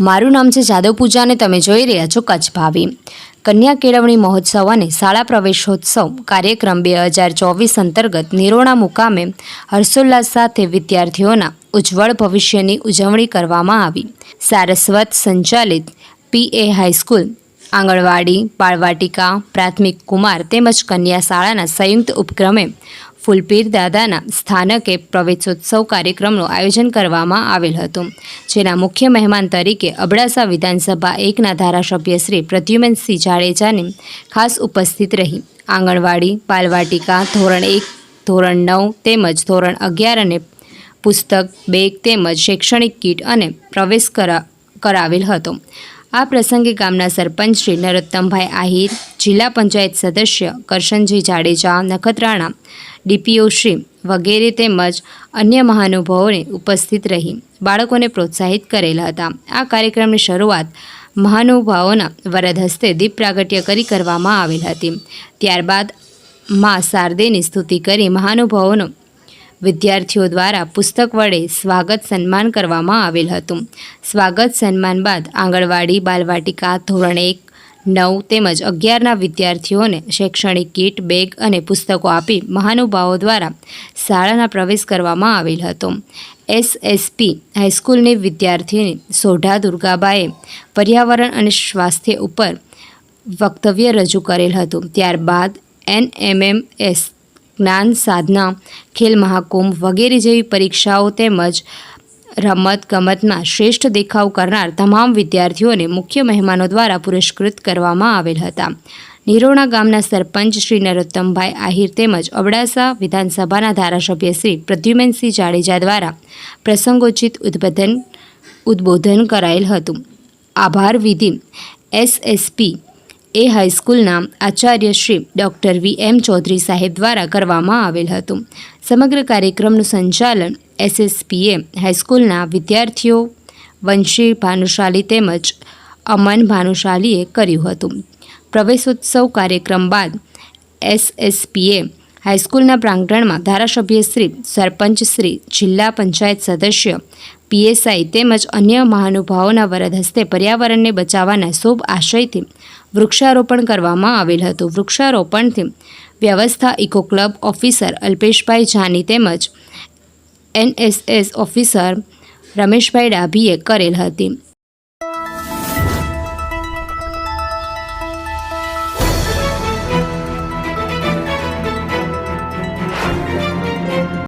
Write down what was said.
મારું નામ છે જાદવ પૂજા અને તમે જોઈ રહ્યા છો કચ્છ ભાવી. કન્યા કેળવણી મહોત્સવ અને શાળા પ્રવેશોત્સવ કાર્યક્રમ બે હજાર ચોવીસ અંતર્ગત નિરોણા મુકામે હર્ષોલ્લાસ સાથે વિદ્યાર્થીઓના ઉજ્જવળ ભવિષ્યની ઉજવણી કરવામાં આવી. સારસ્વત સંચાલિત પીએ હાઈસ્કૂલ આંગણવાડી, બાળવાટિકા, પ્રાથમિક કુમાર તેમજ કન્યા શાળાના સંયુક્ત ઉપક્રમે ફૂલપીર દાદાના સ્થાનકે પ્રવેશોત્સવ કાર્યક્રમનું આયોજન કરવામાં આવેલ હતું. જેના મુખ્ય મહેમાન તરીકે અબડાસા વિધાનસભા એકના ધારાસભ્ય શ્રી પ્રદ્યુમનસિંહ જાડેજાની ખાસ ઉપસ્થિત રહી. આંગણવાડી, પાલવાટિકા, ધોરણ એક, ધોરણ નવ તેમજ ધોરણ અગિયાર અને પુસ્તક બેગ તેમજ શૈક્ષણિક કીટ અને પ્રવેશ કરા, કરાવેલ હતો. આ પ્રસંગે ગામના સરપંચ શ્રી નરોત્તમભાઈ આહિર, જિલ્લા પંચાયત સદસ્ય કરશનજી જાડેજા, નખત્રાણા, ડીપીઓ શ્રી વગેરે તેમજ અન્ય મહાનુભાવોને ઉપસ્થિત રહી બાળકોને પ્રોત્સાહિત કરેલા હતા. આ કાર્યક્રમની શરૂઆત મહાનુભાવોના વરદ હસ્તે દીપ પ્રાગટ્ય કરી કરવામાં આવેલ હતી. ત્યારબાદ મા શારદેની સ્તુતિ કરી મહાનુભાવોનો વિદ્યાર્થીઓ દ્વારા પુસ્તક વડે સ્વાગત સન્માન કરવામાં આવેલ હતું. સ્વાગત સન્માન બાદ આંગણવાડી, બાલવાટિકા, ધોરણ એક, નવ તેમજ અગિયારના વિદ્યાર્થીઓને શૈક્ષણિક કીટ, બેગ અને પુસ્તકો આપી મહાનુભાવો દ્વારા શાળાના પ્રવેશ કરવામાં આવેલ હતો. એસએસપી હાઈસ્કૂલની વિદ્યાર્થીની સોઢા દુર્ગાબાએ પર્યાવરણ અને સ્વાસ્થ્ય ઉપર વક્તવ્ય રજૂ કરેલ હતું. ત્યારબાદ એનએમએમએસ જ્ઞાન, સાધના, ખેલ, મહાકુંભ વગેરે જેવી પરીક્ષાઓ તેમજ રમત ગમતમાં શ્રેષ્ઠ દેખાવ કરનાર તમામ વિદ્યાર્થીઓને મુખ્ય મહેમાનો દ્વારા પુરસ્કૃત કરવામાં આવેલ હતા. નિરોણા ગામના સરપંચ શ્રી નરોત્તમભાઈ આહિર તેમજ અબડાસા વિધાનસભાના ધારાસભ્ય શ્રી પ્રદ્યુમનસિંહ જાડેજા દ્વારા પ્રસંગોચિત ઉદ્બોધન ઉદ્બોધન કરાયેલ હતું. આભાર વિધિ એસએસપી એ હાઈસ્કૂલના Acharya Shri doctor V M Chaudhari સાહેબ દ્વારા કરવામાં આવેલ હતું. સમગ્ર કાર્યક્રમનું સંચાલન એસએસપીએ હાઈસ્કૂલના વિદ્યાર્થીઓ, વંશી ભાનુશાલી તેમજ અમન ભાનુશાલીએ કર્યું હતું. પ્રવેશોત્સવ કાર્યક્રમ બાદ એસએસપીએ હાઈસ્કૂલના પ્રાંગણમાં ધારાસભ્ય શ્રી, સરપંચ શ્રી, જિલ્લા પંચાયત સદસ્ય, પીએસઆઈ તેમજ અન્ય મહાનુભાવોના વરદ હસ્તે પર્યાવરણને બચાવવાના શુભ આશયથી વૃક્ષારોપણ કરવામાં આવેલ હતું. વૃક્ષારોપણથી વ્યવસ્થા eco club officer Alpeshbhai Jani તેમજ એનએસએસ ઓફિસર રમેશભાઈ ડાભીએ કરેલ હતી.